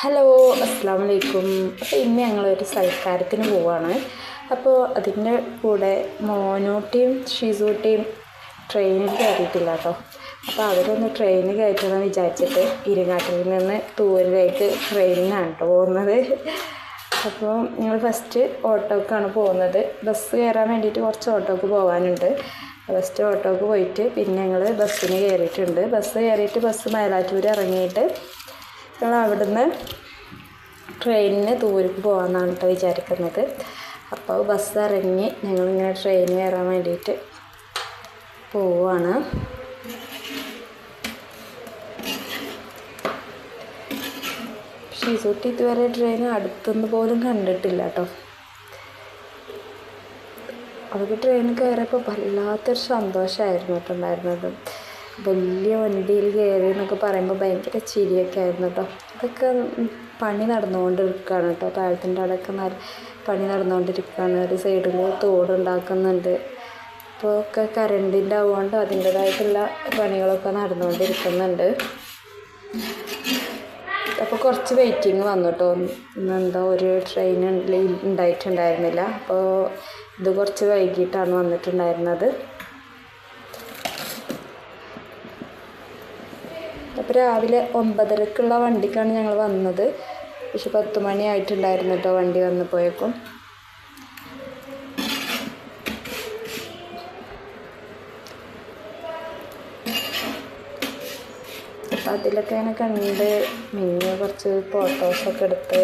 Hello അസ്സാം വലൈക്കും അപ്പോൾ ഇന്ന് ഞങ്ങളൊരു സൽക്കാരത്തിന് പോവാണ്. അപ്പോൾ അതിന്റെ കൂടെ മോനൂട്ടിയും ഷിസൂട്ടിയും ട്രെയിനിൽ കയറിയിട്ടില്ല കേട്ടോ അപ്പോൾ അവരൊന്ന് ട്രെയിനിൽ കയറ്റണമെന്ന് വിചാരിച്ചിട്ട് ഇരുങ്ങാട്ടിൽ നിന്ന് തൂരിലേക്ക് ട്രെയിനിനാണ് കേട്ടോ പോകുന്നത് അപ്പോൾ ഞങ്ങൾ ഫസ്റ്റ് ഓട്ടോക്കാണ് പോകുന്നത് ബസ് കയറാൻ വേണ്ടിയിട്ട് കുറച്ച് ഓട്ടോക്ക് പോകാനുണ്ട് ഫസ്റ്റ് ഓട്ടോക്ക് പോയിട്ട് പിന്നെ ഞങ്ങൾ ബസ്സിന് കയറിയിട്ടുണ്ട് ബസ് കയറിയിട്ട് ബസ് മേലാറ്റൂർ ഇറങ്ങിയിട്ട് ഞങ്ങൾ അവിടുന്ന് ട്രെയിനിന് ദൂരേക്ക് പോകാമെന്നാണ് കേട്ടോ വിചാരിക്കുന്നത്. അപ്പോൾ ബസ് ഇറങ്ങി ഞങ്ങളിങ്ങനെ ട്രെയിൻ കയറാൻ വേണ്ടിയിട്ട് പോവുകയാണ് ഷീസൂട്ടി ഇതുവരെ ട്രെയിൻ അടുത്തുനിന്ന് പോലും കണ്ടിട്ടില്ല കേട്ടോ അവർക്ക് ട്രെയിൻ കയറിയപ്പോൾ വല്ലാത്തൊരു സന്തോഷമായിരുന്നു കേട്ടോ ഉണ്ടായിരുന്നത്. വലിയ വണ്ടിയിൽ കയറി എന്നൊക്കെ പറയുമ്പോൾ ഭയങ്കര ചിരിയൊക്കെ ആയിരുന്നു കേട്ടോ അതൊക്കെ പണി നടന്നുകൊണ്ടിരിക്കുകയാണ് കേട്ടോ താഴത്തിന്റെ അവിടെയൊക്കെ നല്ല പണി നടന്നുകൊണ്ടിരിക്കുകയാണ് ഒരു സൈഡിൽ തോടുണ്ടാക്കുന്നുണ്ട് അപ്പോൾ ഒക്കെ കറണ്ടിന്റെ ആവുകൊണ്ട് അതിന്റേതായിട്ടുള്ള പണികളൊക്കെ നടന്നുകൊണ്ടിരിക്കുന്നുണ്ട്. അപ്പോൾ കുറച്ച് വെയിറ്റിംഗ് വന്നു കേട്ടോ എന്തോ ഒരു ട്രെയിൻ ഉണ്ടായിട്ടുണ്ടായിരുന്നില്ല. അപ്പോൾ ഇത് കുറച്ച് വൈകിട്ടാണ് വന്നിട്ടുണ്ടായിരുന്നത്. അപ്പോൾ രാവിലെ ഒമ്പതരക്കുള്ള വണ്ടിക്കാണ് ഞങ്ങൾ വന്നത്. പക്ഷെ പത്ത് മണി ആയിട്ടുണ്ടായിരുന്നു കേട്ടോ വണ്ടി വന്നു പോയേക്കും. അതിലൊക്കെ ഇങ്ങനെ കണ്ട് മിന്നെ കുറച്ച് ഫോട്ടോസൊക്കെ എടുത്ത്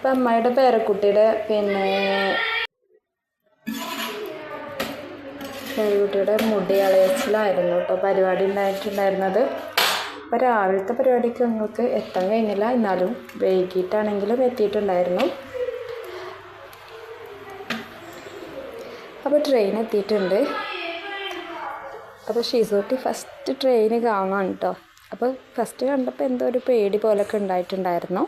അപ്പം അമ്മയുടെ പേരക്കുട്ടിയുടെ പിന്നെ പേരക്കുട്ടിയുടെ മുടി അളയച്ചിലായിരുന്നു കേട്ടോ. പരിപാടി ഉണ്ടായിട്ടുണ്ടായിരുന്നത്. അപ്പോൾ രാവിലത്തെ പരിപാടിക്ക് ഞങ്ങൾക്ക് എത്താൻ കഴിഞ്ഞില്ല. എന്നാലും വൈകിട്ടാണെങ്കിലും എത്തിയിട്ടുണ്ടായിരുന്നു. അപ്പോൾ ട്രെയിൻ എത്തിയിട്ടുണ്ട്. അപ്പോൾ ഷീസോട്ടി ഫസ്റ്റ് ട്രെയിൻ കാണാൻ കേട്ടോ. അപ്പോൾ ഫസ്റ്റ് കണ്ടപ്പോൾ എന്തോ ഒരു പേടി പോലൊക്കെ ഉണ്ടായിട്ടുണ്ടായിരുന്നു.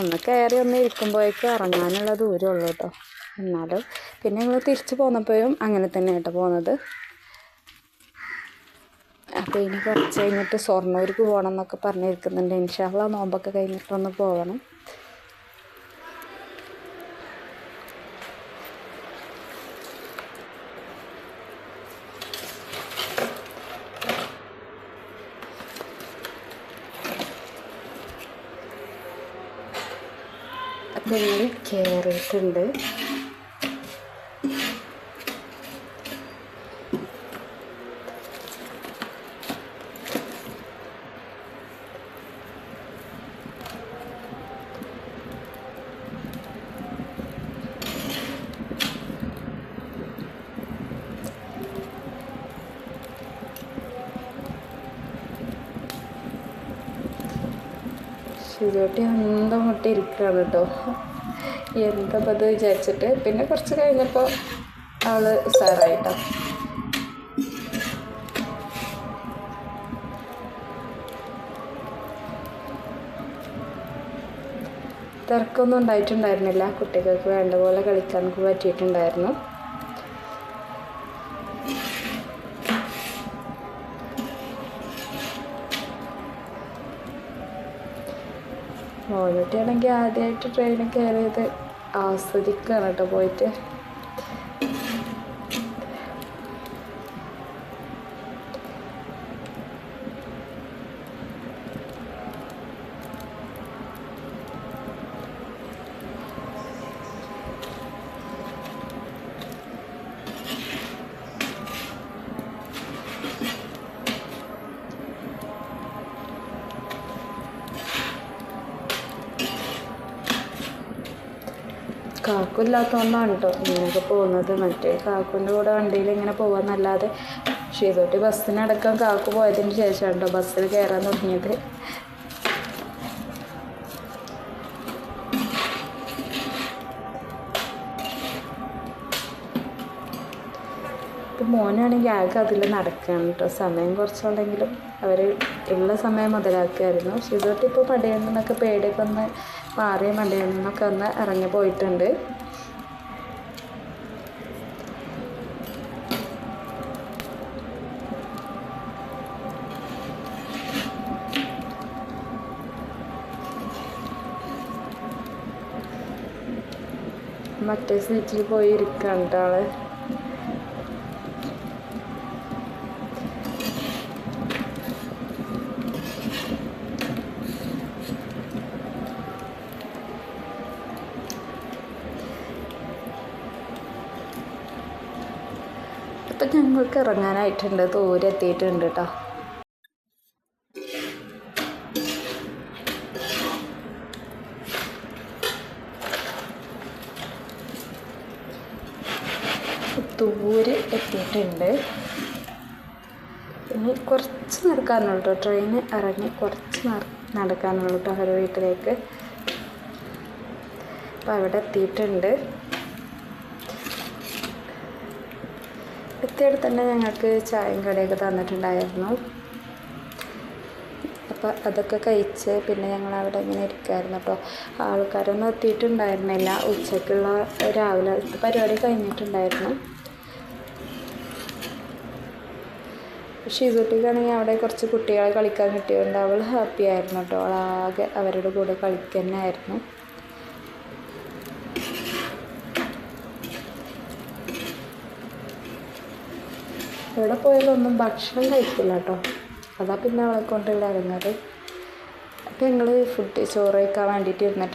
ഒന്ന് കയറി ഒന്ന് ഇരിക്കുമ്പോഴേക്കും ഇറങ്ങാനുള്ള ദൂരമുള്ളൂ കേട്ടോ. എന്നാലും പിന്നെ ഞങ്ങൾ തിരിച്ച് പോന്നപ്പോഴും അങ്ങനെ തന്നെ കേട്ടോ പോകുന്നത് അപ്പോൾ ഇനി കുറച്ച് കഴിഞ്ഞിട്ട് സ്വർണൂർക്ക് പോകണം എന്നൊക്കെ പറഞ്ഞിരിക്കുന്നുണ്ട്. ഇൻഷാല്ല നോമ്പൊക്കെ കഴിഞ്ഞിട്ടൊന്ന് പോകണം. ഞങ്ങൾ കയറിയിട്ടുണ്ട്? ശിവട്ടി അന്തം മുട്ടി ഇരിക്കുകയാണ് കേട്ടോ. എന്താ അത് വിചാരിച്ചിട്ട്? പിന്നെ കുറച്ച് കഴിഞ്ഞപ്പോൾ ആൾ ഉഷാറായിട്ടോ തിരക്കൊന്നും ഉണ്ടായിട്ടുണ്ടായിരുന്നില്ല. കുട്ടികൾക്ക് വേണ്ട പോലെ കളിക്കാൻ പറ്റിയിട്ടുണ്ടായിരുന്നു. മോനൂട്ടിയാണെങ്കിൽ ആദ്യമായിട്ട് ട്രെയിനിൽ കയറിയത് ആസ്വദിക്കുകയാണ് കേട്ടോ പോയിട്ട്. കാക്കില്ലാത്തതുകൊണ്ടാണ് കേട്ടോ ഇങ്ങനെയൊക്കെ പോകുന്നത്. മറ്റേ കാക്കുവിന്റെ കൂടെ വണ്ടിയിൽ ഇങ്ങനെ പോകാമെന്നല്ലാതെ ഷീതോട്ടി ബസ്സിനടക്കം കാക്കു പോയതിന് ശേഷമാണ് കേട്ടോ ബസ്സിൽ കയറാൻ തുടങ്ങിയത്. ഇപ്പം മോനാണെങ്കിൽ ആകെ അതിൽ നടക്കുകയാണ് കേട്ടോ. സമയം കുറച്ചുണ്ടെങ്കിലും അവർ ഉള്ള സമയം മുതലാക്കുകയായിരുന്നു. ഷിസോട്ട് ഇപ്പോൾ പടയിൽ നിന്നൊക്കെ പേടിയൊക്കെ ഒന്ന് മാറി മടയിൽ നിന്നൊക്കെ ഒന്ന് ഇറങ്ങി പോയിട്ടുണ്ട്. മറ്റേ സീറ്റിൽ പോയി ഇരിക്കുകയാണ് അപ്പം ഞങ്ങൾക്ക് ഇറങ്ങാനായിട്ടുണ്ട്. ദൂരെ എത്തിയിട്ടുണ്ട് കേട്ടോ ദൂരെ എത്തിയിട്ടുണ്ട്. ഇനി കുറച്ച് നടക്കാനുള്ളൂ കേട്ടോ ട്രെയിന് ഇറങ്ങി കുറച്ച് നട- നടക്കാനുള്ളൂ കേട്ടോ അവരുടെ വീട്ടിലേക്ക്. അപ്പം അവിടെ എത്തിയിട്ടുണ്ട്. എത്തിയവിടെ തന്നെ ഞങ്ങൾക്ക് ചായയും കടയൊക്കെ തന്നിട്ടുണ്ടായിരുന്നു. അപ്പോൾ അതൊക്കെ കഴിച്ച് പിന്നെ ഞങ്ങൾ അവിടെ ഇങ്ങനെ ഇരിക്കുമായിരുന്നു കേട്ടോ ആൾക്കാരൊന്നും എത്തിയിട്ടുണ്ടായിരുന്നില്ല. ഉച്ചയ്ക്കുള്ള രാവിലെ പരിപാടി കഴിഞ്ഞിട്ടുണ്ടായിരുന്നു. ഷീസുട്ടിക്കാണെങ്കിൽ അവിടെ കുറച്ച് കുട്ടികളെ കളിക്കാൻ കിട്ടിയതുകൊണ്ട് അവൾ ഹാപ്പി ആയിരുന്നു കേട്ടോ. അവളാകെ അവരുടെ കൂടെ കളിക്കുക എവിടെ പോയാലും ഒന്നും ഭക്ഷണം കഴിക്കില്ല കേട്ടോ. അതാ പിന്നെ അവളെ കൊണ്ട് ഇവിടെ ഇറങ്ങാറ്. അപ്പം ഞങ്ങൾ ഫുഡ് ചോറ് കഴിക്കാൻ വേണ്ടിയിട്ട് ഇരുന്നിട്ട്